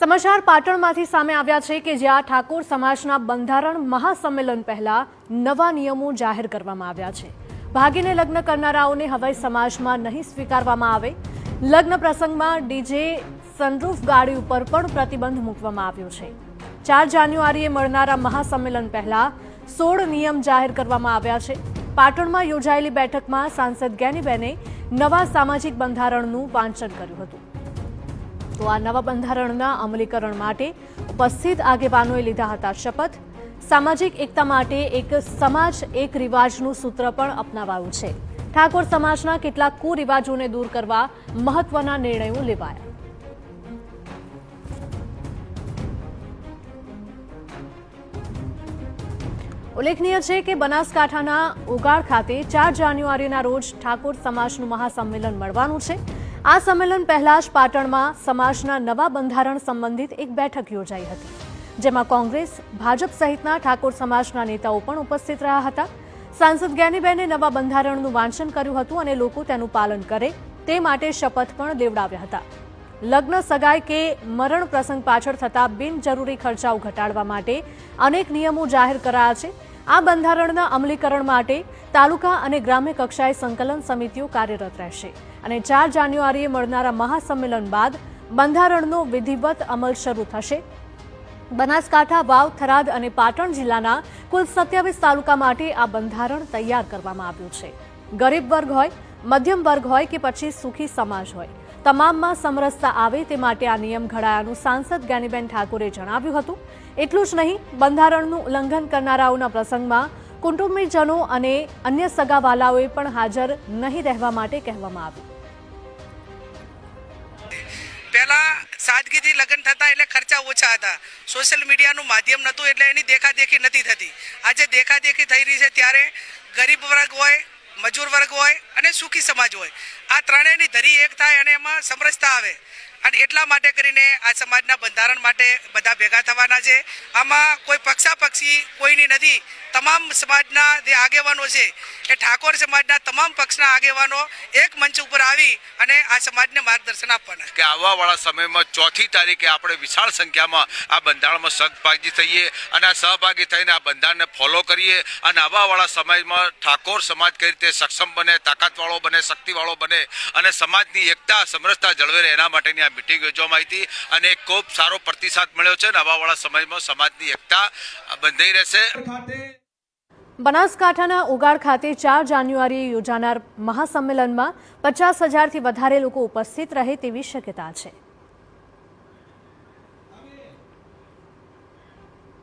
સમાચાર પાટણમાંથી સામે આવ્યા છે કે જ્યાં ઠાકોર સમાજના બંધારણ મહાસંમેલન પહેલા નવા નિયમો જાહેર કરવામાં આવ્યા છે. ભાગીને લગ્ન કરનારાઓને હવે સમાજમાં નહીં સ્વીકારવામાં આવે. લગ્ન પ્રસંગમાં ડીજે સનરૂફ ગાડી ઉપર પણ પ્રતિબંધ મૂકવામાં આવ્યો છે. ચાર જાન્યુઆરીએ મળનારા મહાસંમેલન પહેલા સોળ નિયમ જાહેર કરવામાં આવ્યા છે. પાટણમાં યોજાયેલી બેઠકમાં સાંસદ જ્ઞાનીબેને નવા સામાજિક બંધારણનું વાંચન કર્યું હતું. તો આ નવા બંધારણના અમલીકરણ માટે ઉપસ્થિત આગેવાનોએ લીધા હતા શપથ. સામાજિક એકતા માટે એક સમાજ, એક રિવાજનું સૂત્ર પણ અપનાવાયું છે. ઠાકોર સમાજના કેટલાક કુરિવાજોને દૂર કરવા મહત્વના નિર્ણયો લેવાયા. ઉલ્લેખનીય છે કે બનાસકાંઠાના ઉગાડ ખાતે ચાર જાન્યુઆરીના રોજ ઠાકોર સમાજનું મહાસંમેલન મળવાનું છે. આ સંમેલન પહેલા જ પાટણમાં સમાજના નવા બંધારણ સંબંધિત એક બેઠક યોજાઈ હતી, જેમાં કોંગ્રેસ, ભાજપ સહિતના ઠાકોર સમાજના નેતાઓ પણ ઉપસ્થિત રહ્યા હતા. સાંસદ જ્ઞાનીબેને નવા બંધારણનું વાંચન કર્યું હતું અને લોકો તેનું પાલન કરે તે માટે શપથ પણ લેવડાવ્યા હતા. લગ્ન સગાઈ કે મરણ પ્રસંગ પાછળ થતા બિનજરૂરી ખર્ચાઓ ઘટાડવા માટે અનેક નિયમો જાહેર કરાયા છે. આ બંધારણના અમલીકરણ માટે તાલુકા અને ગ્રામ્ય કક્ષાએ સંકલન સમિતિઓ કાર્યરત રહેશે અને ચાર જાન્યુઆરીએ મળનારા મહાસંમેલન બાદ બંધારણનો વિધિવત અમલ શરૂ થશે. બનાસકાંઠા, વાવ, થરાદ અને પાટણ જિલ્લાના કુલ સત્યાવીસ તાલુકા માટે આ બંધારણ તૈયાર કરવામાં આવ્યું છે. ગરીબ વર્ગ હોય, મધ્યમ વર્ગ હોય કે પછી સુખી સમાજ હોય તમામમાં સમરસતા આવે તે માટે આ નિયમ ઘડાયાનું સાંસદ જ્ઞાનીબેન ઠાકોરે જણાવ્યું હતું. એટલું જ નહીં, બંધારણનું ઉલ્લંઘન કરનારાઓના પ્રસંગમાં કુટુંબીજનો અને અન્ય સગાવાલાઓએ પણ હાજર નહીં રહેવા માટે કહેવામાં આવ્યું. પહેલા સાદગીથી લગ્ન થતા એટલે ખર્ચા ઓછા હતા. સોશિયલ મીડિયાનું માધ્યમ નહોતું એટલે એની દેખાદેખી નથી થતી. આજે દેખાદેખી થઈ રહી છે ત્યારે ગરીબ વર્ગ હોય મજૂર વર્ગ હોય અને સુખી સમાજ હોય. આ ત્રણેયની ધરી એક થાય અને એમાં સમરસતા આવે. અને એટલા માટે કરીને આ સમાજના બંધારણ માટે બધા ભેગા થવાના છે. આમાં કોઈ પક્ષાપક્ષી કોઈની નથી. તમામ સમાજના જે આગેવાનો છે, એ ઠાકોર સમાજના તમામ પક્ષના આગેવાનો એક મંચ ઉપર આવી અને આ સમાજને માર્ગદર્શન આપવાના. કે આવવાવાળા સમયમાં ચોથી તારીખે આપણે વિશાળ સંખ્યામાં આ બંધારણમાં સહભાગી થઈએ અને આ સહભાગી થઈને આ બંધારણને ફોલો કરીએ અને આવવાવાળા સમયમાં ઠાકોર સમાજ કઈ રીતે સક્ષમ બને, તાકાતવાળો બને, શક્તિવાળો બને અને સમાજની એકતા, સમરસતા જળવે એના માટેની આ મિટિંગ યોજવામાં હતી અને ખૂબ સારો પ્રતિસાદ મળ્યો છે અને આવાવાળા સમયમાં સમાજની એકતા બંધાઈ રહેશે. બનાસકાંઠાના ઉગાડ ખાતે ચાર જાન્યુઆરીએ યોજાનાર મહાસંમેલનમાં પચાસ હજારથી વધારે લોકો ઉપસ્થિત રહે તેવી શક્યતા છે.